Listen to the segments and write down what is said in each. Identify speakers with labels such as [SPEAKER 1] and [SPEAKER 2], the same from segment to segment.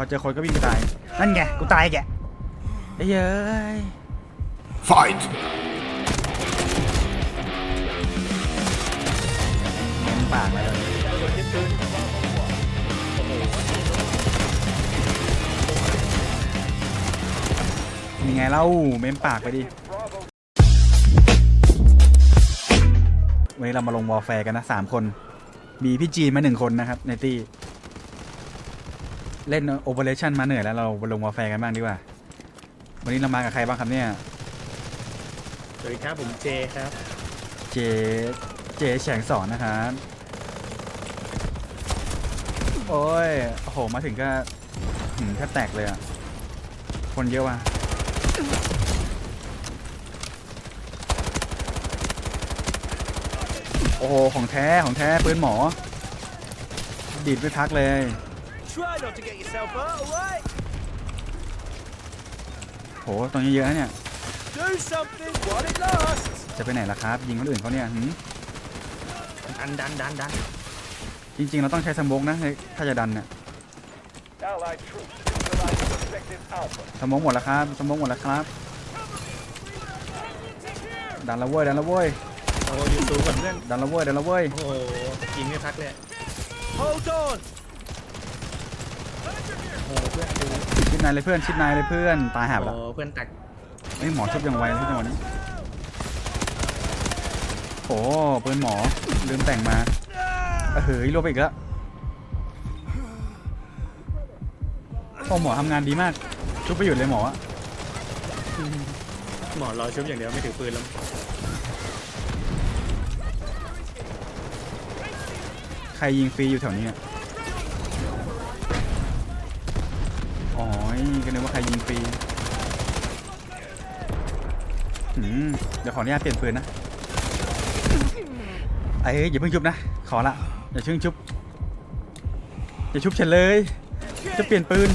[SPEAKER 1] พอเจอคนก็วิ่งไปตาย นั่นไง กูตายแกไอ้เย้ย
[SPEAKER 2] Fight!
[SPEAKER 1] เม้มปากมาเลยมีไงเล่าเม้มปากไปดิ วันนี้เรามาลงวอลแฟร์กันนะสามคน มีพี่จีนมาหนึ่งคนนะครับ ในตี้ เล่นโอเปอเรชั่นมาเหนื่อยแล้วเราไปลงวอลแฟร์กันบ้างดีกว่า วันนี้เรามากับใครบ้างครับเนี่ย
[SPEAKER 3] สวัสดีครับผมเจครับ
[SPEAKER 1] เจ เจแฉงสอนนะครับโอ้ย โอ้โห มาถึงก็หืมแทบแตกเลยอะ คนเยอะว่ะ โอ้โห ของแท้ ของแท้ ปืนหมอ ดีดไม่พักเลย
[SPEAKER 4] Try not to get yourself hurt, alright?
[SPEAKER 1] โหตรงนี้เยอะนะเนี่ย
[SPEAKER 4] Do something while it lasts.
[SPEAKER 1] จะไปไหนล่ะครับ ยิงคนอื่นเขาเนี่ยหืม
[SPEAKER 3] ดันดันดันดัน
[SPEAKER 1] จริง ๆ เราต้องใช้สโมกนะถ้าจะดันเนี่ย
[SPEAKER 4] Allied troops neutralizing objective Alpha.
[SPEAKER 1] สโมกหมดแล้วครับสโมกหมดแล้วครับ ดันและเว้ยดันและเว้ย
[SPEAKER 3] โอ้ยูทูบก่อนเพื่อน
[SPEAKER 1] ดันและเว้ยดันและเว้ย
[SPEAKER 3] โอ้โหยิงไม่พักเลย
[SPEAKER 4] Hold on.
[SPEAKER 3] โอ้โหเพื่อนดู
[SPEAKER 1] ชิดนายเลยเพื่อนชิดนายเลยเพื่อนตายหาบ
[SPEAKER 3] โอ้
[SPEAKER 1] แล้ว
[SPEAKER 3] โหเพื่อนตัก
[SPEAKER 1] ไอ้ยหมอชุบยังไวเลยจังหวะนี้โอ้ปืนหมอลืมแต่งมาเออเฮ้ยลบไปอีกแล้วโอ้หมอทำงานดีมาก ชุบไปหยุดเลยหมออะ
[SPEAKER 3] หมอรอชุบอย่างเดียวไม่ถือปืนแล้ว
[SPEAKER 1] ใครยิงฟรีอยู่แถวนี้อะ ก็นึกว่าใครยิงฟรีหืมเดี๋ยวขออนุญาตเปลี่ยนปืนนะเอ้ยอย่าเพิ่งชุบนะ ขอละ อย่าเพิ่งชุบ อย่าชุบฉันเลย จะเปลี่ยนปืน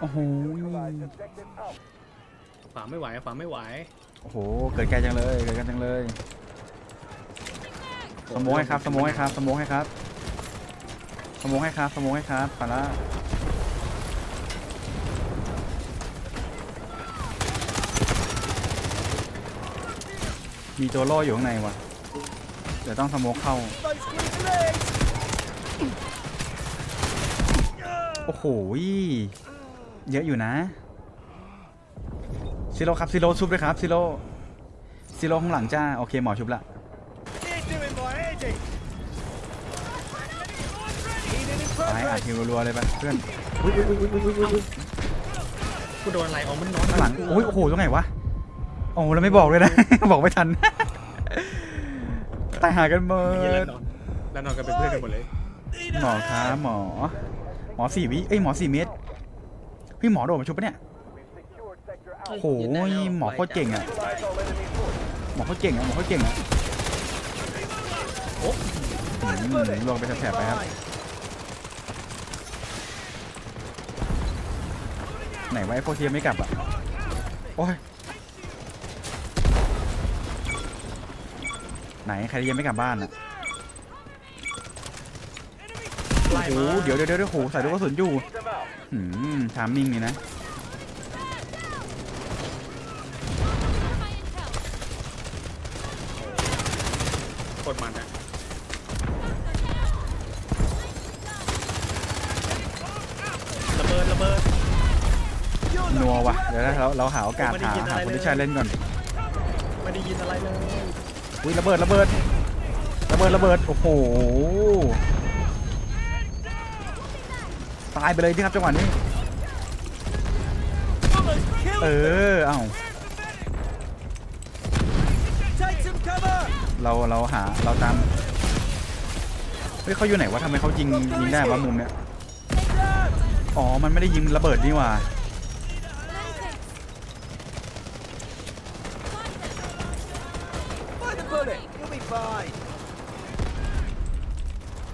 [SPEAKER 1] โอ้โห
[SPEAKER 3] ขวาไม่ไหวขวาไม่ไหว
[SPEAKER 1] โอ้โห เกิดไกลจังเลย เกิดไกลจังเลยสโมองให้ครับสโมองให้ครับสโมองให้ครับสโมองให้ครับสโมองให้ครับไปละ มีตัวล่ออยู่ข้างในว่ะ เดี๋ยวต้องสโมองเข้า
[SPEAKER 4] Those quick legs.
[SPEAKER 1] โอ้โห เยอะอยู่นะ ซิโร่ครับ ซิโร่ชุบด้วยครับ ซิโร่ซิโร่ข้างหลังจ้า โอเค หมอชุบละ
[SPEAKER 4] They're doing my heading. Healing in
[SPEAKER 1] ไปอัด
[SPEAKER 4] progress.
[SPEAKER 1] ฮิวรัวๆเลยไปเพื่อนอุ้ยอุ้ยอุ้ยอุ้ยอุ้ยอุ้ย
[SPEAKER 3] กูโดนอะไรอ๋อมันนอน
[SPEAKER 1] ข้างหลังโอ้ยโอ้โหตรงไหนวะ โอ้เราไม่บอกเลยนะ บอกไม่ทัน ตายหากันหม
[SPEAKER 3] เย็นแล้ว
[SPEAKER 1] ด
[SPEAKER 3] นอนแล้วนอนกันเป็นเพื่อนกันหมดเลย
[SPEAKER 1] หมอครับหมอ หมอสี่วิเอ้ยหมอสี่เมตรพี่หมอโดดมาชุบปะเนี่ยโอ้โหหมอโคตรเก่งอะ
[SPEAKER 4] Neutralize all enemy forces.
[SPEAKER 1] หมอโคตรเก่งอะหมอโคตรเก่งอะอืมลงไปแถบๆไปครับไหนวะไอ้พวกที่ยังไม่กลับอะโอ้ย ไหนใครที่ยังไม่กลับบ้านอะ
[SPEAKER 3] ไล่
[SPEAKER 1] โอ้
[SPEAKER 3] มา
[SPEAKER 1] โหเดี๋ยวเดี๋ยวเดี๋ยวโอ้โหใส่ลูกกระสุนอยู่
[SPEAKER 4] Them out.
[SPEAKER 1] หืมทามมิ่งนี่นะ
[SPEAKER 3] โคตรมันอะระเบิดระเบิด
[SPEAKER 1] นัววะเดี๋ยวนะเราเราหาโอกาสหาหาคนที่ใช่เล่นก่อน
[SPEAKER 3] ไม่ได้ยินอะไรเลย
[SPEAKER 1] อุ้ยระเบิดระเบิดระเบิดระเบิดโอ้โหตายไปเลยที่ครับจังหวะนี้เออเอ้าเราเราหาเราตามเฮ้ยเขาอยู่ไหนวะทำไมเขายิงยิงได้วะมุมเนี้ยอ๋อมันไม่ได้ยิงระเบิดนี่ว่า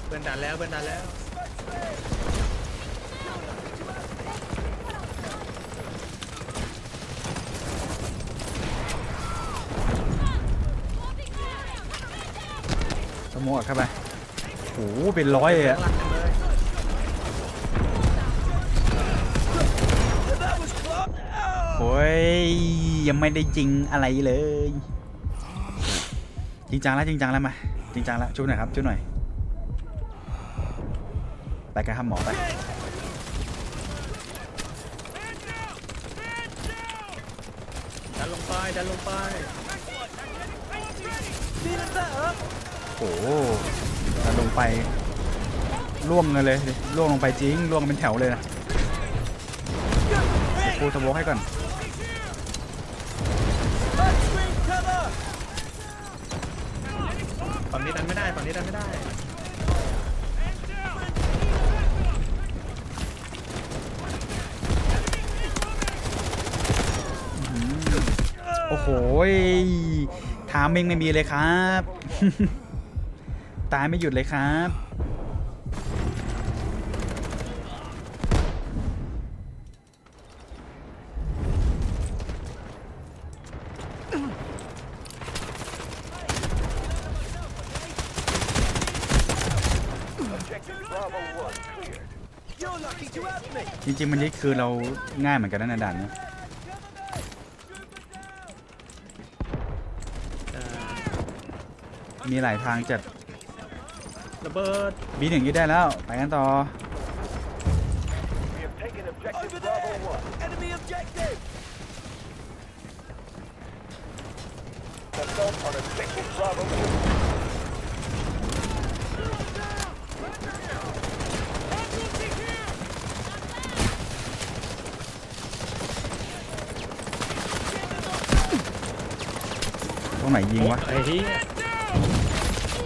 [SPEAKER 3] เพื่อนดันแล้วเพื่อนดันแล้ว
[SPEAKER 1] สโอกครับไปโอ้โหเป็นร้อยเลยอะ
[SPEAKER 3] โอ้
[SPEAKER 1] ยยังไม่ได้จริงอะไรเลย จริงจังแล้วจริงจังแล้วมาจริงจังแล้วช่วยหน่อยครับช่วยหน่อยไปกันครับหมอไป
[SPEAKER 3] ดันลงไปดันลงไป
[SPEAKER 4] Feeling better?
[SPEAKER 1] โอ้โหถ้าลงไปล่วงกันเลยล่วงลงไปจริงล่วงเป็นแถวเลยนะกูสโวกให้ก่อน
[SPEAKER 3] งนี้ดันไม่ได้ฝั่งนี้ดันไม่ได้
[SPEAKER 1] โอ้โหยถามเองไม่มีเลยครับ ตายไม่หยุดเลยครับ
[SPEAKER 4] Objective Bravo 1 cleared. You're lucky to have me.
[SPEAKER 1] จ ริงๆมันนี่คือเราง่ายเหมือนกันนะในด่านนี้
[SPEAKER 3] เอ่อ
[SPEAKER 1] มีหลายทางจัด
[SPEAKER 3] ระเบิด
[SPEAKER 1] บีหนึ่งยึดได้แล้ว ไปกันต่อ
[SPEAKER 4] We have taken objective Bravo 1. Enemy objective! Assault on objective Bravo 2.
[SPEAKER 1] ไหนยิงวะ
[SPEAKER 3] ไอ้เหี้ย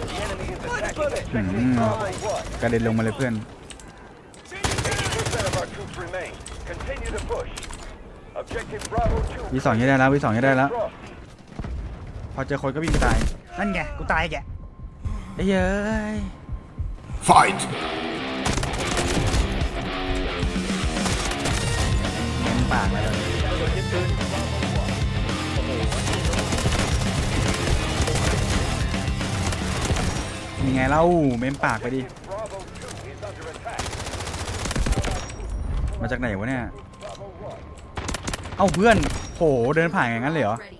[SPEAKER 4] The enemy is attacking objective
[SPEAKER 1] Mm.
[SPEAKER 4] Bravo 1.
[SPEAKER 1] กระเด็นลงมาเลยเพื่อน
[SPEAKER 4] 80% of our troops remain. Continue to push. Objective Bravo 2.
[SPEAKER 1] วีสองยึดได้แล้ววีสองยึดได้แล้ว
[SPEAKER 4] Cross.
[SPEAKER 1] พอเจอคนก็วิ่งไปตาย นั่นไง กูตายแกไอ้เย้ย
[SPEAKER 2] Fight!
[SPEAKER 1] เม้มปากมาเลย มีไงเล่าเม้มปากไปดิ มาจากไหนวะเนี่ย เอ้าเพื่อนโหเดินผ่านอย่างนั้นเลยเหรอ
[SPEAKER 5] Ready.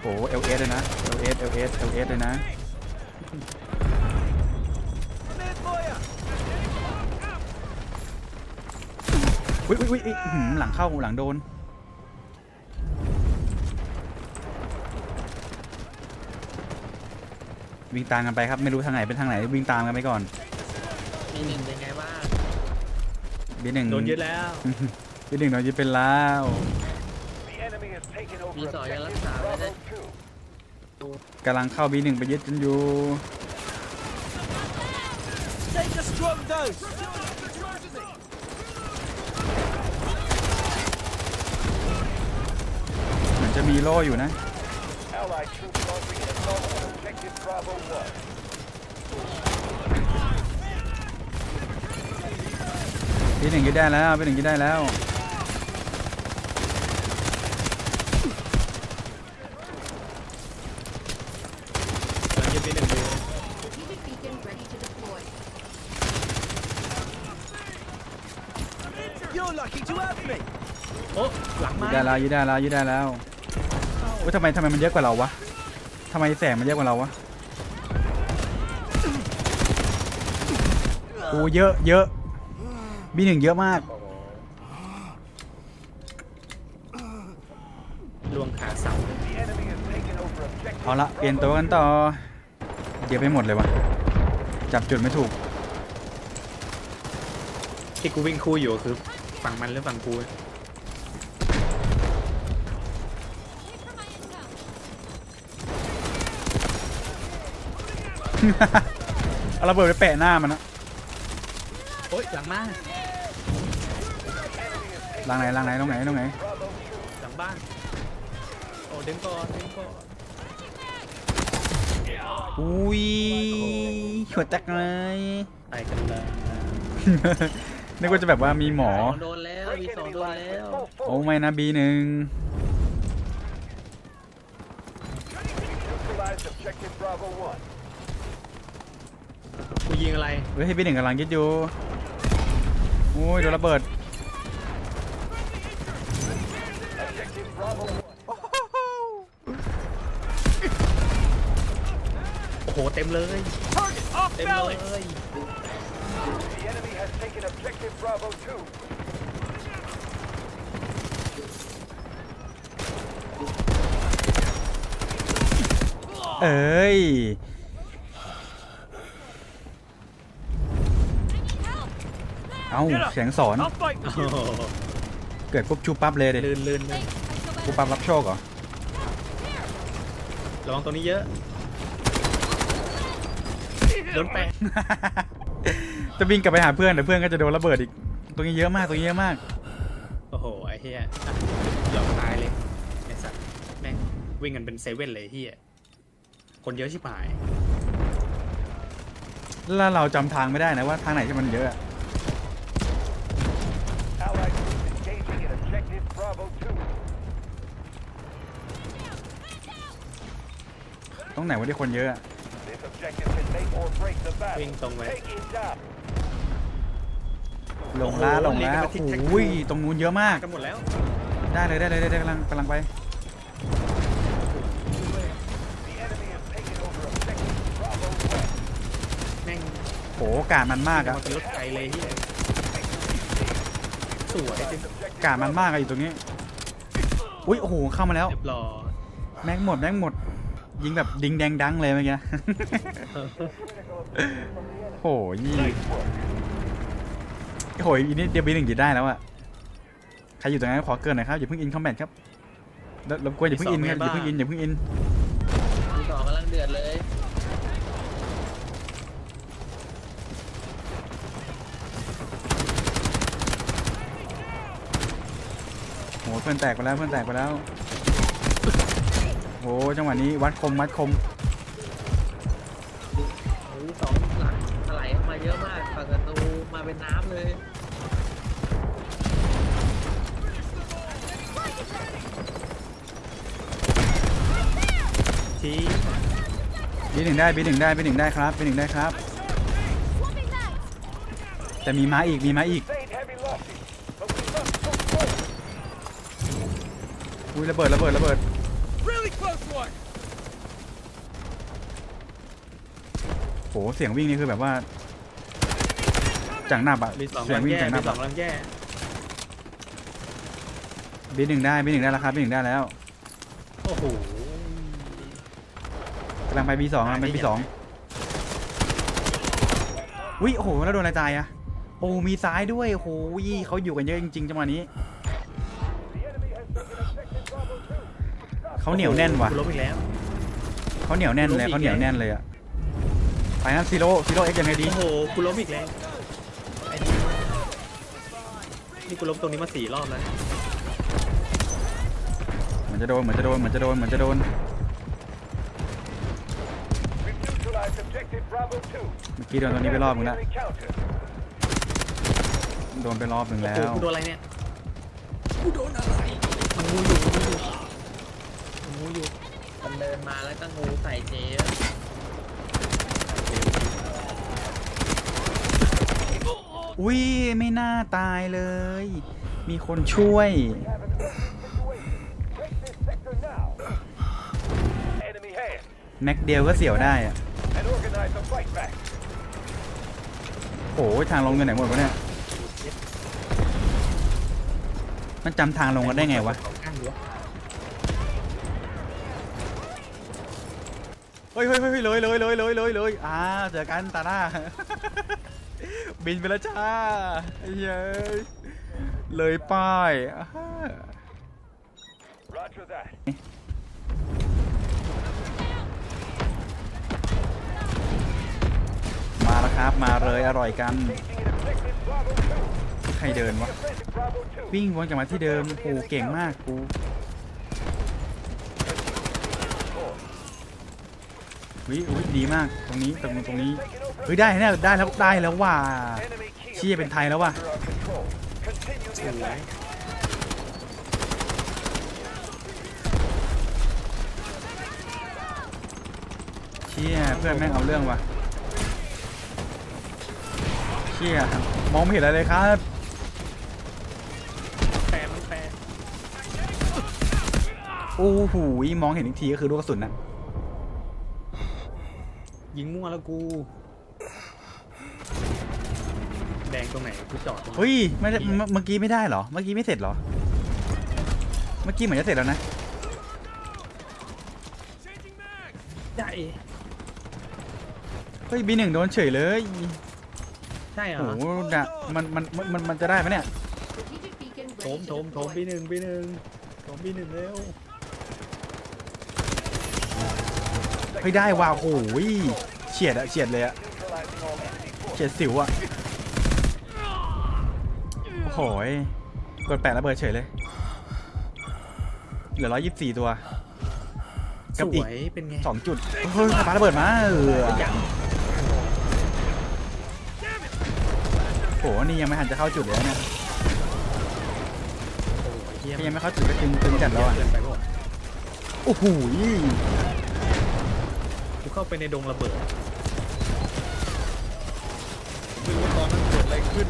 [SPEAKER 1] โห LS เลยนะ LS LS LS เอลยนะ
[SPEAKER 4] I'm in for ya.
[SPEAKER 1] อุ้ยอุ้ยอุ้ยอื้อหือหลังเข้าหลังโดน วิ่งตามกันไปครับไม่รู้ทางไหนเป็นทางไหนวิ่งตามกันไปก่อน
[SPEAKER 3] มีหนึ่งเป็นไงบ้าง
[SPEAKER 1] บีหนึ่ง
[SPEAKER 3] โดนยึดแล้ว
[SPEAKER 1] บีหนึ่งโดนยึดเป็นแล้ว
[SPEAKER 4] The enemy has taken over
[SPEAKER 3] มีสองยังรัก
[SPEAKER 4] objective
[SPEAKER 3] ษาไว้
[SPEAKER 4] Bravo
[SPEAKER 3] นะ
[SPEAKER 4] 2.
[SPEAKER 1] กำลังเข้าบีหนึ่งไปยึดกันอยู่
[SPEAKER 4] Take a strong dose.
[SPEAKER 1] เหมือนจะมีโล่อยู่นะ
[SPEAKER 4] Allied troops launching an assault on objective Bravo 1.
[SPEAKER 1] บีหนึ่งยึดได้แล้วบีหนึ่งยึดได้แล้ว
[SPEAKER 3] กำลังยึดปีหนึ่งอยู่
[SPEAKER 5] Strategic beacon ready to deploy.
[SPEAKER 4] You're lucky to have me.
[SPEAKER 3] โอ้หลัง
[SPEAKER 1] ยึ
[SPEAKER 3] มา
[SPEAKER 1] ดได้แล้วยึดได้แล้วยึดได้แล้วอุ้ยทำไมทำไมมันเยอะกว่าเราวะทำไมแสงมันเยอะกว่าเราวะโอ้เยอะเยอะบีหนึ่งเยอะมาก
[SPEAKER 3] ลวงขาเสา
[SPEAKER 1] เอาละเปลี่ยนตัวกันต่อ เดี๋ยวไปหมดเลยวะจับจุดไม่ถูก
[SPEAKER 3] ที่กูวิ่งคู่อยู่คือฝั่งมันหรือฝั่งกู
[SPEAKER 1] เอาระเบิดไปแปะหน้ามันนะ
[SPEAKER 3] โอ๊ยหลังมา
[SPEAKER 1] หลังไหนหลังไหนตรงไหนตรงไหน
[SPEAKER 3] หลังบ้านโอ้ดึงก่อนดึงก่อน
[SPEAKER 1] อุ้ยหัวแตกเลย
[SPEAKER 3] ไปกันเลย
[SPEAKER 1] นึกว่าจะแบบว่ามีหมอ
[SPEAKER 3] โดนแล้วมี
[SPEAKER 4] Break
[SPEAKER 3] สอง
[SPEAKER 4] enemy
[SPEAKER 3] โดน
[SPEAKER 4] lines
[SPEAKER 3] แล้
[SPEAKER 4] with
[SPEAKER 3] ว
[SPEAKER 4] full
[SPEAKER 1] โอ้
[SPEAKER 4] force.
[SPEAKER 1] ไม่นะบีหนึ่ง
[SPEAKER 4] Neutralize objective Bravo 1.
[SPEAKER 3] กูยิงอะไร
[SPEAKER 1] เฮ้ยพี่หนึ่งกำลังยึดอยู่อุ้ยโดนระเบิด
[SPEAKER 3] โอ้โหเต็มเลย เต็มเลย
[SPEAKER 1] เอ้ย อ้าเสียงสอน
[SPEAKER 3] โอ้โห
[SPEAKER 1] เกิดปุ๊บชูปั๊บเลยเด็
[SPEAKER 3] ลื่นลื่นลื่น
[SPEAKER 1] ปุ๊บปั๊บรับโชคเหรอ
[SPEAKER 3] ระวังตรงนี้เยอะโดนแปะ
[SPEAKER 1] จะวิ่งกลับไปหาเพื่อนแต่เพื่อนก็จะโดนระเบิดอีก ตรงนี้เยอะมากตรงนี้เยอะมาก
[SPEAKER 3] โอ้โหไอ้เฮียอะยอมตายเลยไอ้สัตว์แม่งวิ่งกันเป็นเซเว่นเลยไอ้เฮียคนเยอะชิบหาย
[SPEAKER 1] แล้วเราจำทางไม่ได้นะว่าทางไหนที่มันเยอะ
[SPEAKER 4] Allied troops engaging in objective Bravo 2.
[SPEAKER 1] ตรงไหนวะที่คนเยอะอะ
[SPEAKER 4] This objective can make or break the battle.
[SPEAKER 3] วิ่งตรงไป
[SPEAKER 4] Take it down.
[SPEAKER 1] ลงล้าลงล้า
[SPEAKER 3] โอ้โห
[SPEAKER 1] โอ้ยตรงนู้นเยอะมาก
[SPEAKER 3] กันหมดแล้ว
[SPEAKER 1] ได้เลยได้เลยได้เลยกำลังกำลังไป
[SPEAKER 4] The enemy has taken over objective Bravo 1.
[SPEAKER 3] แม่ง
[SPEAKER 1] โหกาดมันมาก
[SPEAKER 3] จะ
[SPEAKER 1] อะ
[SPEAKER 3] มาเป็นรถไกลเลยเฮีย สวยจริง
[SPEAKER 1] กาดมันมากอะอยู่ตรงนี้ อุ้ยโอ้โหเข้ามาแล้ว
[SPEAKER 3] เรียบร้อย
[SPEAKER 1] แม็กหมดแม็กหมด ยิงแบบดิงแดงดังเลยเมื่อกี้โหยี่โหอีนี่เดียวบีหนึ่งจะได้แล้วอะใครอยู่ตรงนั้นขอเกินหน่อยครับอย่าเพิ่งอินคอมแบทครับรบรบกวนอย่าเพิ่งอินครับอย่าเพิ่งอินอย่าเพิ่งอิน
[SPEAKER 2] มีสองกำลังเดือดเลย
[SPEAKER 1] โหเพื่อนแตกไปแล้วเพื่อนแตกไปแล้วโหจังหวะนี้วัดคมวัดคม
[SPEAKER 2] โอ้ยสองหลังถลายออกมาเยอะมากฝั่งประตูมาเป็นน้ำเลย
[SPEAKER 3] ที่
[SPEAKER 1] บีหนึ่งได้บีหนึ่งได้บีหนึ่งได้ครับบีหนึ่งได้ครับ แต่มีม้าอีกมีม้าอีก อุ้ยระเบิดระเบิดระเบิด
[SPEAKER 4] Really close one.
[SPEAKER 1] โหเสียงวิ่งนี่คือแบบว่าจังหนับอะ
[SPEAKER 3] มีสอง
[SPEAKER 1] เสีย
[SPEAKER 3] กำ
[SPEAKER 1] ง
[SPEAKER 3] ลัง
[SPEAKER 1] วิ่ง
[SPEAKER 3] แย่
[SPEAKER 1] จังหนั
[SPEAKER 3] มี
[SPEAKER 1] บ
[SPEAKER 3] สอ
[SPEAKER 1] อะ
[SPEAKER 3] งกำลังแย่
[SPEAKER 1] บีหนึ่งได้บีหนึ่งได้แล้วครับบีหนึ่งได้แล้ว
[SPEAKER 3] โอ้โห
[SPEAKER 1] กำลังไปบีสองกำลังไปบีสองอุ้ยโอ้โหแล้วโดนอะไรตายอะโอ้มีซ้ายด้วยโอ้โหเขาอยู่กันเยอะจริงๆจังหวะนี้ เขาเหนียวแน่นว่ะ
[SPEAKER 3] กูล้มอีกแล้ว
[SPEAKER 1] เขาเหนียวแน่นเลยเขาเหนียวแน่นเลยอะไปนะซีโร่ซีโร่เอ็กยังไงดี
[SPEAKER 3] โอ้โหกูล้มอีกแล้วไอ้นี่นี่กูล้มตรงนี้มาสี่รอบแล้ว
[SPEAKER 1] เหมือนจะโดนเหมือนจะโดนเหมือนจะโดนเหมือนจะโดน
[SPEAKER 4] We've neutralized objective Bravo 2.
[SPEAKER 1] เมื่อกี้โดนตัวนี้ไปรอบนึงแล้ว
[SPEAKER 4] Enemy counter.
[SPEAKER 1] โดนไปรอบหนึ่งแล้
[SPEAKER 3] โอ้
[SPEAKER 1] ว
[SPEAKER 3] โหกูโดนอะไรเนี่ยกูโดนอะไรมันงูอยู่มัน งูอยู่มัน
[SPEAKER 2] เดินมาแล้วก็งูใส่เจ๊
[SPEAKER 1] อุ้ยไม่น่าตายเลย มีคนช่วย แม็กเดียวก็เสียวได้อะโอ้ยทางลงกันไหนหมดวะเนี่ย มันจำทางลงกันได้ไงวะ
[SPEAKER 3] ของข้างหัว
[SPEAKER 1] เฮ้ยเฮ้ยเฮ้ยเลยเลยเลยเลยเลยเลยอ่าเจอกันตาหน้า บินไปแล้วจ้าไอ้เย้ยเลยป้ายอ่าฮะ
[SPEAKER 4] Roger that.
[SPEAKER 1] มาแล้วครับมาเลยอร่อยกัน
[SPEAKER 4] Engaging in objective Bravo 2.
[SPEAKER 1] ใครเดินวะ
[SPEAKER 4] Offensive Bravo 2.
[SPEAKER 1] วิ่งวนกลับมาที่เดิมโอ้เก่งมากกู วิวิดีมากตรงนี้ตรงตรงนี้เฮ้ยได้เนี่ยได้แล้วได้แล้วว่า
[SPEAKER 4] Enemy key
[SPEAKER 1] เชี่ยเป็นไทยแล้วว่ะ
[SPEAKER 4] under our control. Continue the attack.
[SPEAKER 1] เชี่ยเพื่อนแม่งเอาเรื่องว่ะเชี่ยมองไม่เห็นอะไรเลยครับ
[SPEAKER 3] แปรมันแปร
[SPEAKER 1] โอ้โหมองเห็นอีกทีก็คือลูกกระสุนนะ
[SPEAKER 3] ยิงมั่วแล้วกู แดงตรงไหนกูจอดตรงนั้น
[SPEAKER 1] เฮ้ยไม่ได้เมื่อเมื่อกี้ไม่ได้เหรอ เมื่อกี้ไม่เสร็จเหรอ เมื่อกี้เหมือนจะเสร็จแล้วนะ
[SPEAKER 3] ใช่
[SPEAKER 1] เฮ้ยบีหนึ่งโดนเฉยเลย
[SPEAKER 3] ใช่เหร
[SPEAKER 1] โอ้
[SPEAKER 3] อ
[SPEAKER 1] โหน่ะมันมันมันมันมันจะได้ไหมเนี่ย
[SPEAKER 5] Strategic beacon
[SPEAKER 3] โถม
[SPEAKER 5] ready
[SPEAKER 3] โถ
[SPEAKER 5] to
[SPEAKER 3] มโถม
[SPEAKER 5] deploy.
[SPEAKER 3] ปีหนึ่งปีหนึ่งโถมปีหนึ่งเร็ว
[SPEAKER 1] เฮ้ยได้ว่ะโอ้โหเฉียดอะเฉียดเลยอะ
[SPEAKER 4] Neutralizing all enemy forces.
[SPEAKER 1] เฉียดสิวอะโอ้โหยกดแปะระเบิดเฉยเลย เหลือร้อยยี่สิบสี่ตัว
[SPEAKER 3] ส
[SPEAKER 1] กับอีก
[SPEAKER 3] วยเป็นไง
[SPEAKER 1] สองจุดเฮ้ยปาระเบิดมาเออ
[SPEAKER 3] ยัง
[SPEAKER 1] โหนี่ยังไม่ทันจะเข้าจุดเลยนะเนี่ย
[SPEAKER 3] โอ้ยเฮีย
[SPEAKER 1] นี่ยังไม่เข้าจุดก็ตึงตึงจัดแล้วอะ
[SPEAKER 3] เกินไปป่ะ
[SPEAKER 1] โอ้โห
[SPEAKER 3] กู เข้าไปในดงระเบิดไม่รู้ว่าตอนนั้นเกิดอะไรขึ้น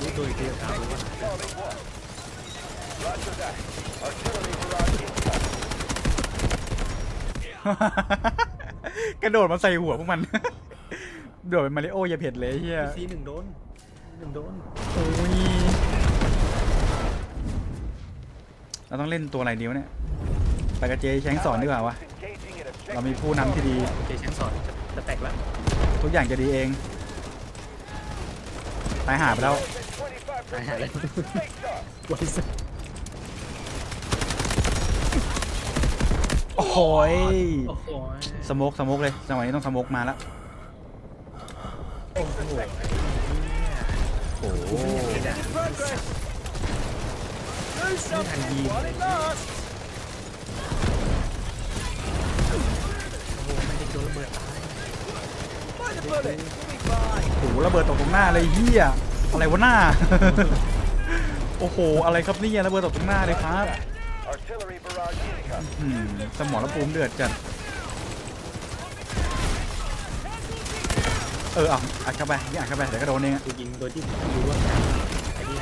[SPEAKER 3] รู้ตัวอีกทีถามว่า
[SPEAKER 4] Roger that. Artillery barrage incoming.
[SPEAKER 1] กระโดดมาใส่หัวพวกมัน โดดเป็นมาริโออย่าเผ็ดเลยเฮีย
[SPEAKER 3] ซีหนึ่งโดนหนึ่งโดน
[SPEAKER 1] โอ้ย เราต้องเล่นตัวอะไรดีวะเนี่ยไปกับเจแชงสอนดีกว่าวะ
[SPEAKER 4] Engaging at objective
[SPEAKER 1] เรามีผู้นำที่ดี
[SPEAKER 3] โอเคชั้นสอนจะจะแตกแล้ว
[SPEAKER 1] ทุกอย่างจะดีเอง ตายหาไปแล้ว
[SPEAKER 4] 25
[SPEAKER 3] ตายหาแล้ว
[SPEAKER 4] Face up.
[SPEAKER 3] ไว้สัก
[SPEAKER 1] โอ้โหย
[SPEAKER 3] โอ้โห
[SPEAKER 1] สโมกสโมกเลย จังหวะนี้ต้องสโมกมาแล้ว
[SPEAKER 3] โอ้โห
[SPEAKER 1] โอ้โห
[SPEAKER 3] ไม่ทันยิงโอ้โหไม่ได้โดนระเบิดตาย
[SPEAKER 1] โอ้โหระเบิดตกตรงหน้าเลยเฮียอะไรวะหน้า โอ้โห อะไรครับเนี่ยระเบิดตกตรงหน้าเลยครับอืมสมองระปูมเดือดจัด เออเอาอัดเข้าไปยิงอัดเข้าไปเดี๋ยวก็โดนเองอะ
[SPEAKER 3] ยิงโดยที่รู้ว่าไอ้นี่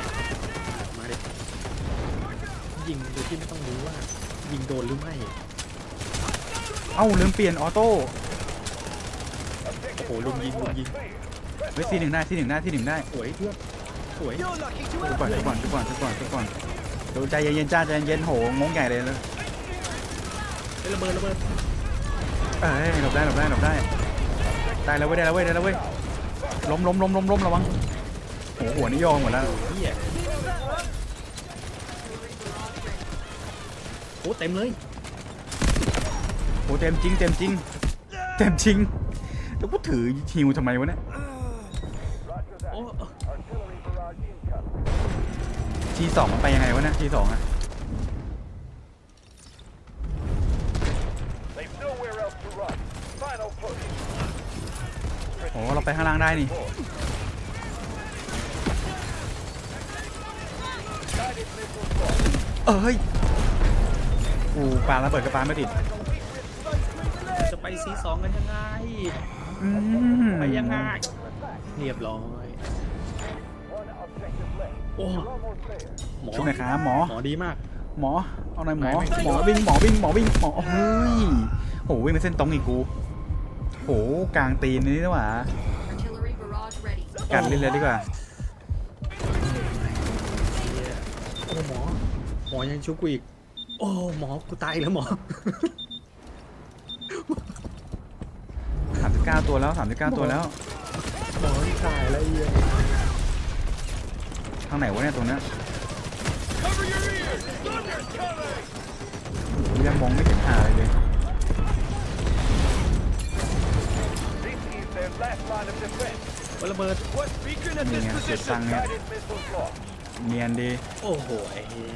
[SPEAKER 3] มาดิ ยิงโดยที่ไม่ต้องรู้ว่า ยิงโดนหรือไม่
[SPEAKER 1] เอ้าลืมเปลี่ยนออโต้
[SPEAKER 3] โอ้โหลุมยิงลุมยิง
[SPEAKER 1] เฮ้ยทีหนึ่งได้ทีหนึ่งได้ทีหนึ่งได้
[SPEAKER 3] สวยเพื่อนสวย
[SPEAKER 1] ทุกก่อนทุกก่อนทุกก่อนทุกก่อนทุกก่อนเดี๋ยวใจเย็นๆจ้าใจเย็นๆโหงงใหญ่เลยเลย
[SPEAKER 3] เฮ้ยระเบิดระเบิด
[SPEAKER 1] เอ้ยหลบได้หลบได้หลบได้ได้แล้วเว้ยได้แล้วเว้ยได้แล้วเว้ยล้มล้มล้มล้มล้มระวังโหหัวนี่โยองหมดแล้ว
[SPEAKER 3] เฮีย โอ้เต็มเลย
[SPEAKER 1] โหเต็มจริงเต็มจริงเต็มจริงแล้วกูถือฮิวทำไมวะเนี่ย
[SPEAKER 3] โอ้
[SPEAKER 1] ทีสองมันไปยังไงวะเนี่ยทีสองอะ
[SPEAKER 4] They've nowhere else to run. Final push.
[SPEAKER 1] โอ้เราไปข้างล่างได้นี่
[SPEAKER 4] Guided missile launch.
[SPEAKER 1] เอ้ย กูปาระเบิดกระปาไม่ติด
[SPEAKER 3] จะไปซีสองกันยังไง
[SPEAKER 1] อืม
[SPEAKER 3] ไปยังไงเรียบร้อย
[SPEAKER 4] One objective left.
[SPEAKER 3] โอ้
[SPEAKER 4] You're almost there.
[SPEAKER 3] หมอ
[SPEAKER 1] ชุบหน่อยครับหมอ
[SPEAKER 3] หมอดีมาก
[SPEAKER 1] หมอ เอาหน่อยหมอ
[SPEAKER 3] ไม่ไม่
[SPEAKER 1] หมอวิ่งหมอวิ่งหมอวิ่งหมอเฮ้ยโหวิ่งเป็นเส้นตรงอีกกูโหกลางตีนนี่นี่หว่า
[SPEAKER 5] Artillery barrage ready.
[SPEAKER 1] กัดเล่นเลยดีกว่า
[SPEAKER 3] โอ้หมอ หมอยังชุบกูอีก โอ้หมอกูตายแล้วหมอ
[SPEAKER 1] 39ตัวแล้ว39ตัวแล้ว
[SPEAKER 3] หมอที่ตายแล้วเหี้ย
[SPEAKER 1] ทางไหนวะเนี่ยตรงเนี้ยโหยังมองไม่เห็นหาอะไรเลย
[SPEAKER 4] This is their last line of defense.
[SPEAKER 3] โอ้ระเบิด
[SPEAKER 1] นี่ไงเก็บตังค์เนี่ย
[SPEAKER 4] Guided missiles launched.
[SPEAKER 1] เนียนดี
[SPEAKER 3] โอ้โหไอ้เหี้ย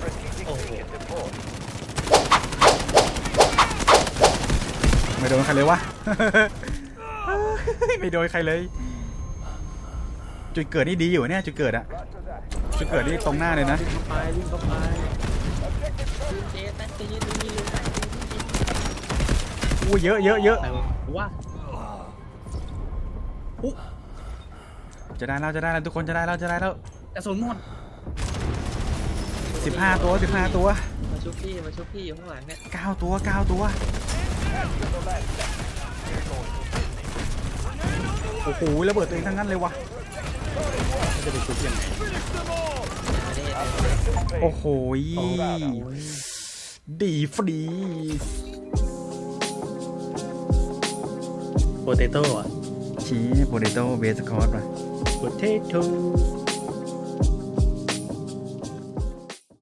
[SPEAKER 4] Strategic
[SPEAKER 3] Oh.
[SPEAKER 4] beacon deployed.
[SPEAKER 1] ไม่โดนใครเลยวะ ไม่โดนใครเลย จุดเกิดนี่ดีอยู่เนี่ยจุดเกิดอะ
[SPEAKER 4] Roger that.
[SPEAKER 1] จุดเกิดนี่ตรงหน้าเลยนะ
[SPEAKER 3] วิ่งเข้าไปวิ่งเข้าไป
[SPEAKER 2] เจ๊แป๊กตีนี่นี่เลย
[SPEAKER 1] อู้เยอะเยอะเยอะ
[SPEAKER 3] แต่ว่าอุ๊
[SPEAKER 1] จะได้แล้วจะได้แล้วทุกคนจะได้แล้วจะได้แล้ว
[SPEAKER 3] กระสุนหมด
[SPEAKER 1] สิบห้าตัวสิบห้าตัว
[SPEAKER 2] มาชุบพี่มาชุบพี่อยู่ข้างหลังเนี่ย
[SPEAKER 1] เก้าตัวเก้าตัวโอ้โหระเบิดตัวเองทั้งนั้นเลยวะ
[SPEAKER 3] มันจะไปชุบยังไง
[SPEAKER 2] มาได้
[SPEAKER 1] โอ้โหดีฟรี
[SPEAKER 3] โปเตโต้อะ
[SPEAKER 1] ชี้โปเตโต้เบสคอร์สป่ะ
[SPEAKER 3] โปเตโต้